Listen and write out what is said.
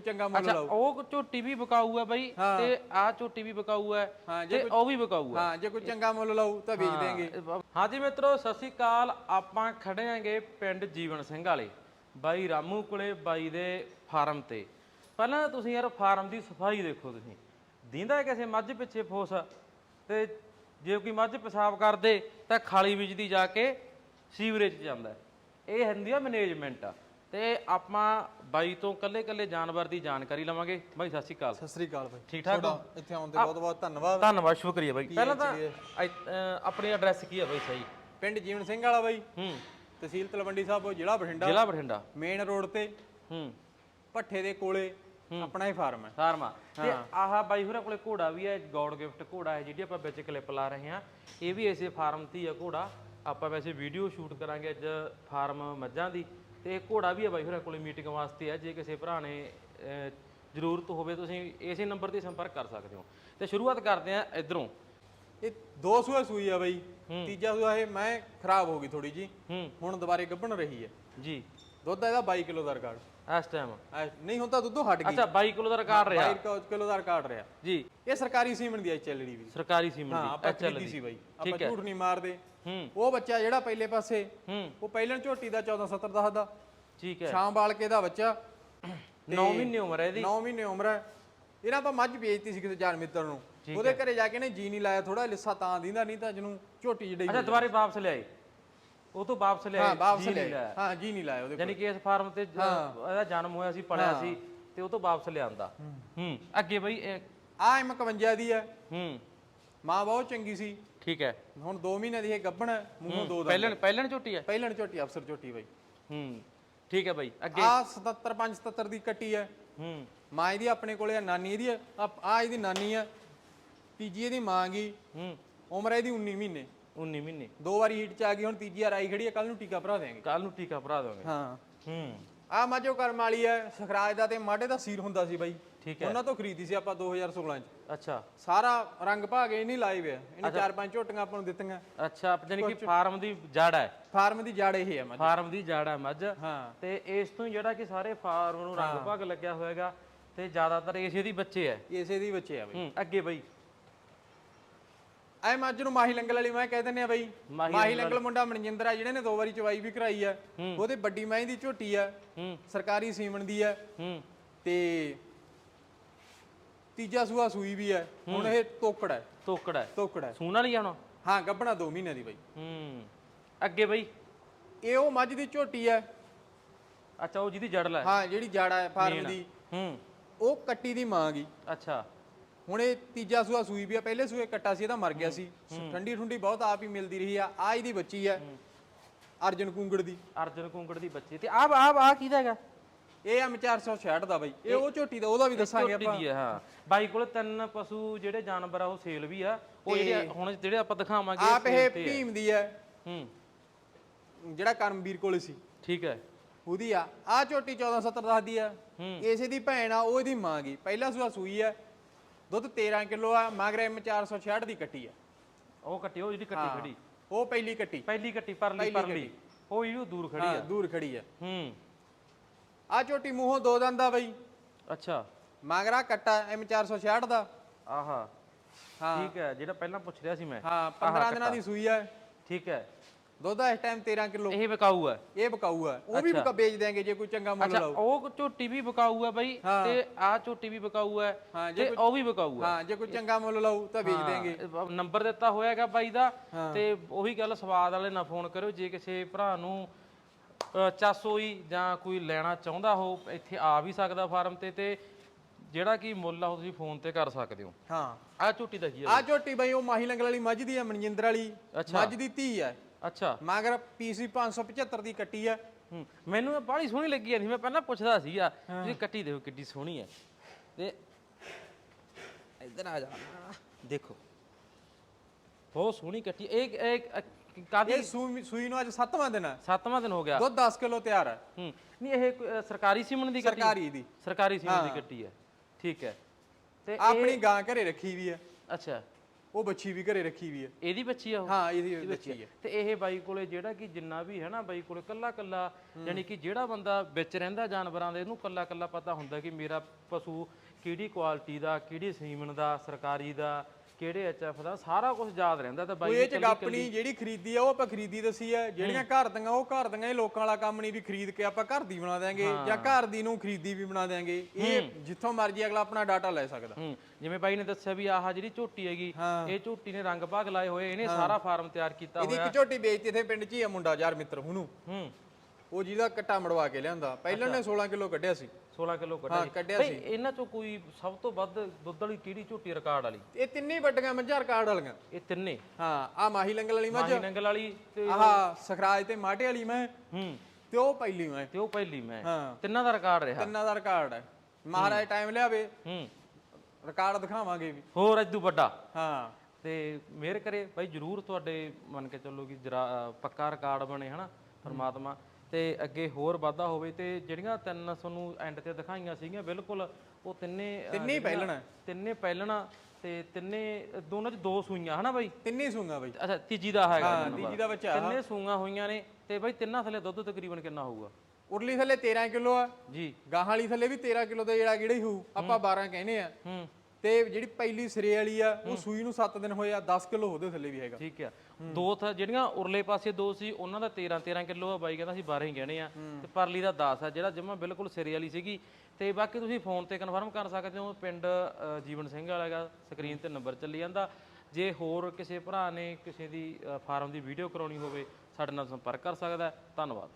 ਚੰਗਾ ਮੁੱਲ ਅੱਛਾ ਲਾਓ। ਉਹ ਝੋਟੀ ਵੀ ਵਿਕਾਊ ਹੈ। ਬਾਈ। ਤੇ ਆਹ ਝੋਟੀ ਵੀ ਵਿਕਾਊ ਜੇ ਤੇ ਉਹ ਵੀ ਵਿਕਾਊ ਹੈ ਹਾਂ ਜੇ ਕੋਈ ਚੰਗਾ ਮੁੱਲ ਲਾਓ ਤਾਂ ਵੇਚ ਦੇਂਗੇ ਹਾਂਜੀ ਮਿੱਤਰੋ ਸਤਿ ਸ਼੍ਰੀ ਅਕਾਲ। ਆਪਾਂ ਖੜੇ ਆਂਗੇ ਪਿੰਡ ਜੀਵਨ ਸਿੰਘ ਵਾਲੇ ਬਾਈ ਰਾਮੂ ਕੋਲੇ ਬਾਈ ਦੇ ਫਾਰਮ ਤੇ। ਪਹਿਲਾਂ ਤੁਸੀਂ ਯਾਰ ਫਾਰਮ ਦੀ ਸਫ਼ਾਈ ਦੇਖੋ ਤੁਸੀਂ। ਦੀਂਦਾ ਕਿਸੇ ਮੱਝ ਪਿੱਛੇ ਫੋਸ? ਤੇ ਜੇ ਕੋਈ ਮੱਝ ਪਿਸ਼ਾਬ ਕਰਦੇ ਤਾਂ ਖਾਲੀ ਵਿੱਚ ਦੀ ਜਾ ਕੇ ਸੀਵਰੇਜ 'ਚ ਜਾਂਦਾ। ਇਹ ਹੁੰਦੀ ਆ ਮੈਨੇਜਮੈਂਟ। ਤੇ ਆਪਾਂ ਬਾਈ ਤੋਂ ਕੱਲੇ ਕੱਲੇ ਜਾਨਵਰ ਦੀ ਜਾਣਕਾਰੀ ਲਵਾਂਗੇ। ਬਾਈ ਸਤਿ ਸ਼੍ਰੀ ਅਕਾਲ। ਸਤਿ ਸ੍ਰੀ ਅਕਾਲ ਬਾਈ। ਠੀਕ ਠਾਕ ਹੋ? ਇੱਥੇ ਆਉਣ ਤੇ ਬਹੁਤ ਬਹੁਤ ਧੰਨਵਾਦ। ਧੰਨਵਾਦ ਸ਼ੁਕਰੀਆ ਬਾਈ। ਪਹਿਲਾਂ ਤਾਂ ਆਪਣੀ ਐਡਰੈਸ ਕੀ ਹੈ ਬਾਈ ਸਹੀ? ਪਿੰਡ ਜੀਵਨ ਸਿੰਘ ਵਾਲਾ ਬਾਈ। ਹੂੰ। ਤਹਿਸੀਲ ਤਲਵੰਡੀ ਸਾਹਿਬ ਜ਼ਿਲ੍ਹਾ ਬਠਿੰਡਾ। ਜ਼ਿਲ੍ਹਾ ਬਠਿੰਡਾ। ਮੇਨ ਰੋਡ ਤੇ। ਹੂੰ। ਭੱਠੇ ਦੇ ਕੋਲੇ। ਆਪਣਾ ਹੀ ਫਾਰਮ ਹੈ। ਫਾਰਮਾ ਤੇ ਆਹ ਬਾਈ ਹੋਰਾਂ ਕੋਲੇ ਘੋੜਾ ਵੀ ਹੈ ਗੌਡ ਗਿਫਟ ਘੋੜਾ ਹੈ ਜਿਹੜੀ ਆਪਾਂ ਵਿੱਚ ਕਲਿੱਪ ਲਾ ਰਹੇ ਹਾਂ। ਇਹ ਵੀ ਇਸੇ ਫਾਰਮ ਤੇ ਹੀ ਆ ਘੋੜਾ। ਆਪਾਂ ਵੈਸੇ ਵੀਡੀਓ ਸ਼ੂਟ ਕਰਾਂਗੇ ਅੱਜ ਫਾਰਮ ਮੱਝਾਂ ਦੀ। ਤੇ ਇਹ ਘੋੜਾ ਵੀ ਹੈ ਬਾਈ ਹੋਰਾਂ ਕੋਲੇ ਮੀਟਿੰਗ ਵਾਸਤੇ ਹੈ ਜੇ ਕਿਸੇ ਭਰਾ ਨੇ ਅਹ, ਜ਼ਰੂਰਤ ਹੋਵੇ ਤੁਸੀਂ ਇਸੇ ਨੰਬਰ ਤੇ ਸੰਪਰਕ ਕਰ ਸਕਦੇ ਹੋ। ਤੇ ਸ਼ੁਰੂਆਤ ਕਰਦੇ ਹਾਂ ਇਧਰੋਂ। ਇਹ ਦੋ ਸੂਆ ਸੂਈ ਆ ਬਾਈ ਤੀਜਾ ਸੂਆ ਇਹ ਮੈਂ ਖਰਾਬ ਹੋ ਗਈ ਥੋੜੀ ਜੀ। ਹੂੰ। ਹੁਣ ਦੁਬਾਰੇ ਗੱਭਣ ਰਹੀ ਹੈ। ਜੀ। ਦੁੱਧ ਇਹਦਾ 22 ਕਿਲੋ ਦਾ ਰਿਕਾਰਡ। ਇਸ ਟਾਈਮ ਐ ਨਹੀਂ ਹੁਣ ਤਾਂ ਦੁੱਧੋਂ ਹਟ ਗਈ। ਅੱਛਾ 22 ਕਿਲੋ ਦਾ ਰਿਕਾਰਡ ਰਿਹਾ। 22 ਕਿਲੋ ਦਾ ਰਿਕਾਰਡ ਰਿਹਾ। ਜੀ। ਇਹ ਸਰਕਾਰੀ ਸੀਮਨ ਦੀ ਐਚਐਲਡੀ ਵੀ। ਸਰਕਾਰੀ ਸੀਮਨ ਹਾਂ ਦੀ। ਆਪਾਂ ਖਰੀਦੀ। ਸੀ ਬਾਈ। ਆਪਾਂ ਝੂਠ ਨਹੀਂ ਮਾਰਦੇ। ਉਹ ਬੱਚਾ ਜਿਹੜਾ ਪਹਿਲੇ ਪਾਸੇ ਉਹ ਪਹਿਲਣ ਝੋਟੀ ਦਾ 1470 ਦਾ ਦਾ। ਠੀਕ ਹੈ। ਸ਼ਾਮ ਬਾਲ ਕੇ ਦਾ ਬੱਚਾ। 9 ਮਹੀਨੇ ਉਮਰ ਹੈ ਇਹਦੀ। 9 ਮਹੀਨੇ ਉਮਰ ਹੈ। ਇਹਨਾਂ ਆਪਾਂ ਮੱਝ ਵੇਚਤੀ ਸੀ ਕਿਸੇ ਜਾਨ ਮਿੱਤਰ ਨੂੰ। ਉਹਦੇ ਘਰੇ ਜਾ ਕੇ ਨੇ ਜੀ ਨਹੀਂ ਲਾਇਆ ਥੋੜਾ ਲਿੱਸਾ ਤਾਂ ਦਿੰਦਾ ਨਹੀਂ ਤਾਂ ਜਿਹਨੂੰ ਝੋਟੀ ਜਿਹੜੀ ਅੱਛਾ ਦੁਬਾਰੇ ਵਾਪਸ ਲਿਆਏ ਉਹ ਤੋਂ ਵਾਪਸ ਲਿਆਏ ਹਾਂ ਵਾਪਸ ਜੀ ਨਹੀਂ ਲੈ ਹਾਂ ਜੀ ਨਹੀਂ ਲਾਇਆ ਉਹਦੇ ਯਾਨੀ ਕਿ ਇਸ ਫਾਰਮ ਤੇ ਇਹਦਾ ਜਨਮ ਹੋਇਆ ਸੀ ਪੜਿਆ ਸੀ ਤੇ ਉਹ ਤੋਂ ਵਾਪਸ ਲਿਆਂਦਾ। ਹੂੰ। ਅੱਗੇ ਬਈ ਇਹ- ਆ ਐਮ 51 ਦੀ ਹੈ। ਹੂੰ। ਮਾਂ ਬਹੁਤ ਚੰਗੀ ਸੀ। ਠੀਕ ਹੈ। ਹੁਣ 2 ਮਹੀਨੇ ਦੀ ਇਹ ਗੱਭਣ ਹੈ ਮੂੰਹੋਂ ਦੋ ਦਾ ਪਹਿਲਣ ਪਹਿਲਣ ਝੋਟੀ ਹੈ। ਪਹਿਲਣ ਝੋਟੀ ਅਫਸਰ ਝੋਟੀ ਬਾਈ। ਹੂੰ ਠੀਕ ਹੈ ਬਈ ਅੱਗੇ। ਆ 77 5 77 ਦੀ ਕੱਟੀ ਹੈ। ਹੂੰ। ਮਾਂ ਇਹਦੀ ਆਪਣੇ ਕੋਲੇ ਆ ਨਾਨੀ ਇਹਦੀ ਆ ਆ ਇਹਦੀ ਨਾਨੀ ਆ ਤੀਜੀ ਇਹਦੀ ਮਾਂ ਗਈ ਹੂੰ। ਉਮਰ ਇਹਦੀ 19 ਮਹੀਨੇ। 19 ਮਹੀਨੇ। ਦੋ ਵਾਰੀ ਹੀਟ ਚ ਆ ਗਈ ਹੁਣ ਤੀਜੀ ਵਾਰ ਆਈ ਖੜੀ ਹੈ ਕੱਲ ਨੂੰ ਟੀਕਾ ਭਰਾ ਦੇਾਂਗੇ ਕੱਲ ਨੂੰ ਟੀਕਾ ਭਰਾ ਦੋਗੇ ਹਾਂ। ਹੂੰ। ਆ ਮਾਝੋ ਕਰਮ ਵਾਲੀ ਹੈ ਸਖਰਾਜ ਦਾ ਤੇ ਮਾਡੇ ਦਾ ਸੀਰ ਹੁੰਦਾ ਸੀ ਬਾਈ। ਠੀਕ ਹੈ। ਉਹਨਾਂ ਤੋਂ ਖਰੀਦੀ ਸੀ ਆਪਾਂ 2016 ਚ। ਅੱਛਾ। ਸਾਰਾ ਰੰਗ ਭਾਗੇ ਨਹੀਂ ਲਾਏ ਵੇ ਇਹਨੇ ਚਾਰ ਪੰਜ ਝੋਟੀਆਂ ਆਪਾਂ ਨੂੰ ਦਿੱਤੀਆਂ। ਅੱਛਾ ਯਾਨੀ ਕਿ ਫਾਰਮ ਦੀ ਜੜ ਹੈ। ਫਾਰਮ ਦੀ ਜੜ ਇਹ ਹੈ ਮੱਝ। ਫਾਰਮ ਦੀ ਜੜ ਹੈ ਮੱਝ। ਹਾਂ। ਤੇ ਇਸ ਤੋਂ ਜਿਹੜਾ ਕਿ ਸਾਰੇ ਫਾਰਮ ਨੂੰ ਰੰਗ ਭਾਗ ਲੱਗਿਆ ਹੋਏਗਾ ਤੇ ਜ਼ਿਆਦਾਤਰ ਇਸੇ ਦੀ ਬੱਚੇ ਹੈ। ਇਸੇ ਦੀ ਬੱਚੇ ਆ ਬਾਈ। ਅੱਗੇ ਬਈ। ਐ ਮੱਝ ਨੂੰ ਮਾਹੀ ਲੰਗਲ ਵਾਲੀ ਮੈਂ ਕਹਿ ਦਿੰਦੇ ਆ ਬਾਈ। ਮਾਹੀ ਮਾਹੀ ਲੰਗਲ ਮੁੰਡਾ ਮਨਜਿੰਦਰ ਆ ਜਿਹੜੇ ਨੇ ਦੋ ਵਾਰੀ ਚਵਾਈ ਵੀ ਕਰਾਈ ਆ। ਉਹਦੇ ਵੱਡੀ ਮਾਈ ਦੀ ਝੋਟੀ ਆ। ਸਰਕਾਰੀ ਸੀਮਨ ਦੀ ਆ। ਤੇ ਤੀਜਾ ਸੂਆ ਸੂਈ ਵੀ ਹੈ। ਹੁਣ ਇਹ ਤੋਕੜ ਹੈ। ਤੋਕੜ ਹੈ। ਤੋਕੜ ਹੈ। ਸੂਣ ਵਾਲੀ ਆ ਹੁਣ? ਹਾਂ ਗੱਭਣਾ 2 ਮਹੀਨੇ ਦੀ ਬਾਈ। ਹੂੰ। ਅੱਗੇ ਬਈ? ਇਹ ਉਹ ਮੱਝ ਦੀ ਝੋਟੀ ਹੈ ਅੱਛਾ ਉਹ ਜਿਹਦੀ ਜੜ ਲੈ। ਹਾਂ ਜਿਹੜੀ ਜਾੜਾ ਹੈ ਫਾਰਮ ਦੀ। ਹੂੰ। ਉਹ ਕੱਟੀ ਦੀ ਮਾਂ ਗਈ ਅੱਛਾ। ਹੁਣ ਇਹ ਤੀਜਾ ਸੂਆ ਸੂਈ ਵੀ ਆ ਪਹਿਲੇ ਸੂਏ ਕੱਟਾ ਸੀ ਇਹਦਾ ਮਰ ਗਿਆ ਸੀ। ਠੰਡੀ ਠੁੰਡੀ ਬਹੁਤ ਆਪ ਹੀ ਮਿਲਦੀ ਰਹੀ ਆ ਆ ਇਹਦੀ ਬੱਚੀ ਹੈ। ਅਰਜਨ ਕੁੰਗੜ ਦੀ। ਅਰਜਨ ਕੁੰਗੜ ਦੀ ਬੱਚੀ ਤੇ ਆਹ ਆਹ ਆਹ ਕਿਹਦਾ ਹੈਗਾ? ਇਹ ਐਮ 466 ਦਾ ਬਾਈ ਇਹ ਉਹ ਝੋਟੀ ਦਾ ਉਹਦਾ ਵੀ ਦੱਸਾਂਗੇ ਝੋਟੀ ਆਪਾਂ। ਦੀ ਹੈ ਹਾਂ। ਬਾਈ ਕੋਲ ਤਿੰਨ ਪਸ਼ੂ ਜਿਹੜੇ ਜਾਨਵਰ ਆ ਉਹ ਸੇਲ ਵੀ ਆ ਉਹ ਜਿਹੜੇ ਹੁਣ ਜਿਹੜੇ ਆਪਾਂ ਦਿਖਾਵਾਂਗੇ ਆਪ ਇਹ ਆ। ਭੀਮ ਦੀ ਹੈ ਹੂੰ। ਜਿਹੜਾ ਕਰਮਵੀਰ ਕੋਲੇ ਸੀ। ਠੀਕ ਹੈ। ਉਹਦੀ ਆ। ਆ ਝੋਟੀ 1470 ਦੱਸਦੀ ਆ। ਇਸੇ ਦੀ ਭੈਣ ਆ ਉਹ ਇਹਦੀ ਮਾਂ ਗਈ ਪਹਿਲਾ ਸੂਆ ਸੂਈ ਆ ਦੁੱਧ 13 ਕਿਲੋ ਆ ਮਗਰ ਐਮ 466 ਦੀ ਕੱਟੀ ਆ। ਉਹ ਕੱਟੀ ਉਹ ਜਿਹੜੀ ਕੱਟੀ ਖੜੀ। ਉਹ ਪਹਿਲੀ ਕੱਟੀ। ਪਹਿਲੀ ਕੱਟੀ ਪਰਲੀ ਪਰਲੀ। ਉਹ ਉਹ ਦੂਰ ਖੜੀ ਆ। ਦੂਰ ਖੜੀ ਆ। ਹੂੰ। ਆ ਝੋਟੀ ਮੂੰਹੋਂ ਦੋ ਦੰਦ ਬਈ। ਅੱਛਾ। ਮਗਰਾ ਕੱਟਾ ਐਮ 466 ਦਾ। ਆਹਾ। ਹਾਂ। ਠੀਕ ਹੈ ਜਿਹੜਾ ਪਹਿਲਾਂ ਪੁੱਛ ਰਿਹਾ ਸੀ ਮੈਂ। ਹਾਂ 15 ਦਿਨਾਂ ਦੀ ਸੂਈ ਆ। ਠੀਕ ਹੈ। ਦੁੱਧ ਆ ਇਸ ਟਾਈਮ 13 ਕਿਲੋ। ਇਹ ਵਿਕਾਊ ਹੈ ਇਹ ਬਕਾਊ ਆ ਉਹ ਵੀ ਬਕਾ ਵੇਚ ਦਿਆਂਗੇ ਜੇ ਕੋਈ ਚੰਗਾ ਮੁੱਲ ਅੱਛਾ ਲਾਓ ਉਹ ਝੋਟੀ ਵੀ ਵਿਕਾਊ ਹੈ। ਬਾਈ ਤੇ ਆਹ ਝੋਟੀ ਵੀ ਵਿਕਾਊ ਹੈ ਹਾਂ ਜੇ ਤੇ ਉਹ ਵੀ ਵਿਕਾਊ ਹੈ ਹਾਂ ਜੇ ਕੋਈ ਚੰਗਾ ਮੁੱਲ ਲਾਓ ਤਾਂ ਵੇਚ ਦਿਆਂਗੇ। ਹਾਂ, ਨੰਬਰ ਦਿੱਤਾ ਹੋਇਆ ਹੈਗਾ ਬਾਈ ਦਾ ਤੇ ਉਹੀ ਗੱਲ ਸਵਾਦ ਵਾਲੇ ਨਾਲ ਫੋਨ ਕਰਿਓ ਜੇ ਕਿਸੇ ਭਰਾ ਨੂੰ ਅ, ਚੱਸ ਹੋਈ ਜਾਂ ਕੋਈ ਲੈਣਾ ਚਾਹੁੰਦਾ ਹੋ ਇੱਥੇ ਆ ਵੀ ਸਕਦਾ ਫਾਰਮ ਤੇ ਤੇ ਜਿਹੜਾ ਕੀ ਮੁੱਲ ਆ ਉਹ ਤੁਸੀਂ ਫੋਨ ਤੇ ਕਰ ਸਕਦੇ ਹੋ। ਹਾਂ। ਆਹ ਝੋਟੀ ਦਾ ਕੀ ਹੈ ਆ ਝੋਟੀ ਬਈ ਉਹ ਮਾਹੀ ਲੰਗਲ ਵਾਲੀ ਮੱਝ ਦੀ ਆ ਮਨਜਿੰਦਰ ਵਾਲੀ। ਅੱਛਾ। ਮੱਝ ਦੀ ਧੀ ਆ। ਅੱਛਾ। ਮਗਰ ਪੀਸੀ 575 ਦੀ ਕੱਟੀ ਆ। ਹੂੰ ਮੈਨੂੰ ਇਹ ਬਾਹਲੀ ਸੋਹਣੀ ਲੱਗੀ ਜਾਂਦੀ ਮੈਂ ਪਹਿਲਾਂ ਪੁੱਛਦਾ ਸੀਗਾ ਤੁਸੀਂ ਕੱਟੀ ਦੇਖੋ ਕਿੱਡੀ ਸੋਹਣੀ ਹੈ ਤੇ ਇੱਧਰ ਆ ਜਾ। ਦੇਖੋ ਬਹੁਤ ਸੋਹਣੀ ਕੱਟੀ ਇਹ ਇਹ ਕਾਦੀ ਇਹ ਸੂਈ ਸੂਈ ਨੂੰ ਅੱਜ 7ਵਾਂ ਦਿਨ ਆ। ਸੱਤਵਾਂ ਦਿਨ ਹੋ ਗਿਆ। ਦੁੱਧ 10 ਕਿਲੋ ਤਿਆਰ ਆ। ਹੂੰ ਨਹੀਂ ਇਹ ਕੋਈ, ਅ, ਸਰਕਾਰੀ ਸੀਮਨ ਦੀ ਕੱਟੀ ਸਰਕਾਰੀ ਦੀ। ਸਰਕਾਰੀ ਸੀਮਨ ਦੀ ਕੱਟੀ ਹੈ ਠੀਕ ਹੈ। ਤੇ ਆਪਣੀ ਗਾਂ ਘਰੇ ਰੱਖੀ ਵੀ ਆ। ਅੱਛਾ। ਉਹ ਬੱਚੀ ਵੀ ਘਰੇ ਰੱਖੀ ਵੀ ਹੈ ਇਹਦੀ ਬੱਚੀ ਆ ਉਹ? ਹਾਂ ਇਹਦੀ ਬੱਚੀ ਹੈ ਤੇ ਇਹ ਬਾਈ ਕੋਲੇ ਜਿਹੜਾ ਕਿ ਜਿੰਨਾ ਵੀ ਹੈ ਨਾ ਬਾਈ ਕੋਲੇ ਕੱਲਾ ਕੱਲਾ ਯਾਨੀ ਕਿ ਜਿਹੜਾ ਬੰਦਾ ਵਿੱਚ ਰਹਿੰਦਾ ਜਾਨਵਰਾਂ ਦੇ ਇਹਨੂੰ ਕੱਲਾ ਕੱਲਾ ਪਤਾ ਹੁੰਦਾ ਕਿ ਮੇਰਾ ਪਸ਼ੂ ਕਿਹੜੀ ਕੁਆਲਿਟੀ ਦਾ ਕਿਹੜੀ ਸੀਮਨ ਦਾ ਸਰਕਾਰੀ ਦਾ ਕਿਹੜੇ ਐਚਐਫ ਦਾ? ਸਾਰਾ ਕੁਝ ਯਾਦ ਰਹਿੰਦਾ ਤੇ ਬਾਈ ਉਹ ਇਹ ਚ ਗੱਪਣੀ ਜਿਹੜੀ ਖਰੀਦੀ ਆ ਉਹ ਆਪਾਂ ਖਰੀਦੀ ਦੱਸੀ ਆ। ਜਿਹੜੀਆਂ ਘਰ ਦੀਆਂ ਉਹ ਘਰ ਦੀਆਂ ਇਹ ਲੋਕਾਂ ਵਾਲਾ ਕੰਮ ਨਹੀਂ ਵੀ ਖਰੀਦ ਕੇ ਆਪਾਂ ਘਰ ਦੀ ਬਣਾ ਦਿਆਂਗੇ ਜਾਂ ਘਰ ਦੀ ਨੂੰ ਖਰੀਦੀ ਵੀ ਬਣਾ ਦਿਆਂਗੇ। ਇਹ ਜਿੱਥੋਂ ਮਰਜ਼ੀ ਅਗਲਾ ਆਪਣਾ ਡਾਟਾ ਲੈ ਸਕਦਾ। ਜਿਵੇਂ ਬਾਈ ਨੇ ਦੱਸਿਆ ਵੀ ਆਹ ਜਿਹੜੀ ਝੋਟੀ ਹੈਗੀ। ਇਹ ਝੋਟੀ ਨੇ ਰੰਗ ਭਾਗ ਲਾਏ ਹੋਏ ਇਹਨੇ ਸਾਰਾ ਫਾਰਮ ਤਿਆਰ ਕੀਤਾ ਇਹਦੀ ਇੱਕ ਝੋਟੀ ਵੇਚਤੀ ਇੱਥੇ ਪਿੰਡ 'ਚ ਹੀ ਆ ਮੁੰਡਾ ਯਾਰ ਮਿੱਤਰ ਉਹਨੂੰ ਹੂੰ। ਉਹ ਜਿਹਦਾ ਕੱਟਾ ਮੜਵਾ ਕੇ ਲਿਆਂਦਾ। ਪਹਿਲਾਂ ਨੇ 16 ਕਿਲੋ ਕੱਢਿਆ ਸੀ। 16 ਕਿਲੋ ਹਾਂ ਕੱਢਿਆ ਕੱਢਿਆ ਬਈ ਇਹਨਾਂ ਚੋਂ ਕੋਈ ਸਭ ਤੋਂ ਵੱਧ ਦੁੱਧ ਵਾਲੀ ਕਿਹੜੀ ਝੋਟੀ ਰਿਕਾਰਡ ਵਾਲੀ? ਇਹ ਤਿੰਨੇ ਵੱਡੀਆਂ ਮੱਝਾਂ ਰਿਕਾਰਡ ਵਾਲੀਆਂ। ਇਹ ਤਿੰਨੇ? ਹਾਂ ਆ ਮਾਹੀ ਲੰਗਲ ਵਾਲੀ ਮੱਝ। ਮਾਹੀ ਨੰਗਲ ਵਾਲੀ ਤੇ ਆਹ ਸਖਰਾਜ ਤੇ ਮਾਟੇ ਵਾਲੀ ਮੈਂ। ਹੂੰ। ਤੇ ਉਹ ਪਹਿਲੀ ਮੈਂ। ਤੇ ਉਹ ਪਹਿਲੀ ਮੈਂ। ਹਾਂ। ਤਿੰਨਾਂ ਦਾ ਰਿਕਾਰਡ ਰਿਹਾ। ਤਿੰਨਾਂ ਦਾ ਰਿਕਾਰਡ ਹੈ। ਮਹਾਰਾਜ ਟਾਈਮ ਲਿਆਵੇ। ਹੂੰ। ਰਿਕਾਰਡ ਦਿਖਾਵਾਂਗੇ ਵੀ। ਹੋਰ ਇਦੋਂ ਵੱਡਾ। ਹਾਂ। ਤੇ ਮਿਹਰ ਕਰੇ। ਭਾਈ ਜਰੂਰ ਤੁਹਾਡੇ ਮੰਨ ਕੇ ਚੱਲੋ ਕਿ ਜਰਾ- ਪੱਕਾ ਰਿਕਾਰਡ ਬਣੇ ਹਨਾ ਪਰਮਾਤਮਾ। ਤੇ ਅੱਗੇ ਹੋਰ ਵਾਧਾ ਹੋਵੇ ਤੇ ਜਿਹੜੀਆਂ ਤਿੰਨ ਤੁਹਾਨੂੰ ਐਂਡ ਤੇ ਦਿਖਾਈਆਂ ਸੀਗੀਆਂ ਬਿਲਕੁਲ ਉਹ ਤਿੰਨੇ ਤਿੰਨੇ ਪਹਿਲਣਾ ਤਿੰਨੇ ਪਹਿਲਣਾ ਤੇ ਤਿੰਨੇ ਦੋਨਾਂ ਚ ਦੋ ਸੂਈਆਂ ਹਨਾ ਬਾਈ? ਤਿੰਨੇ ਸੂੰਗਾ ਬਈ। ਅੱਛਾ ਤੀਜੀ ਦਾ ਹੈਗਾ ਹਾਂ। ਤੀਜੀ ਦਾ ਬੱਚਾ ਤਿੰਨੇ ਸੂਈਆਂ ਹੋਈਆਂ ਨੇ ਤੇ ਬਾਈ ਤਿੰਨਾਂ ਥੱਲੇ ਦੁੱਧ ਤਕਰੀਬਨ ਕਿੰਨਾ ਹੋਊਗਾ? ਉਰਲੀ ਥੱਲੇ 13 ਕਿਲੋ ਆ। ਜੀ। ਗਾਹਾਂ ਵਾਲੀ ਥੱਲੇ ਵੀ 13 ਕਿਲੋ ਦਾ ਜਿਹੜਾ ਕਿਹੜੀ ਹੋਊ ਆਪਾਂ 12 ਕਹਿੰਦੇ ਆ। ਹੂੰ। ਤੇ ਜਿਹੜੀ ਪਹਿਲੀ ਸਿਰੇ ਵਾਲੀ ਆ ਉਹ ਸੂਈ ਨੂੰ 7 ਦਿਨ ਹੋਏ ਆ 10 ਕਿਲੋ ਉਹਦੇ ਥੱਲੇ ਵੀ ਹੈਗਾ। ਠੀਕ ਆ। ਦੋ ਥਾ ਜਿਹੜੀਆਂ ਉਰਲੇ ਪਾਸੇ ਦੋ ਸੀ ਉਹਨਾਂ ਦਾ 13 13 ਕਿਲੋ ਆ ਬਾਈ ਕਹਿੰਦਾ ਸੀ 12 ਹੀ ਗਹਿਣੇ ਆ। ਤੇ ਪਰਲੀ ਦਾ 10 ਆ ਜਿਹੜਾ ਜਮਾ ਬਿਲਕੁਲ ਸਿਰੇ ਵਾਲੀ ਸੀਗੀ। ਤੇ ਬਾਕੀ ਤੁਸੀਂ ਫੋਨ ਤੇ ਕਨਫਰਮ ਕਰ ਸਕਦੇ ਹੋ ਪਿੰਡ ਜੀਵਨ ਸਿੰਘ ਵਾਲਾ ਹੈਗਾ ਸਕਰੀਨ ਤੇ ਨੰਬਰ ਚੱਲੀ ਜਾਂਦਾ। ਜੇ ਹੋਰ ਕਿਸੇ ਭਰਾ ਨੇ ਕਿਸੇ ਦੀ ਫਾਰਮ ਦੀ ਵੀਡੀਓ ਕਰਾਉਣੀ ਹੋਵੇ ਸਾਡੇ ਨਾਲ ਸੰਪਰਕ ਕਰ ਸਕਦਾ। ਹੈ। ਧੰਨਵਾਦ।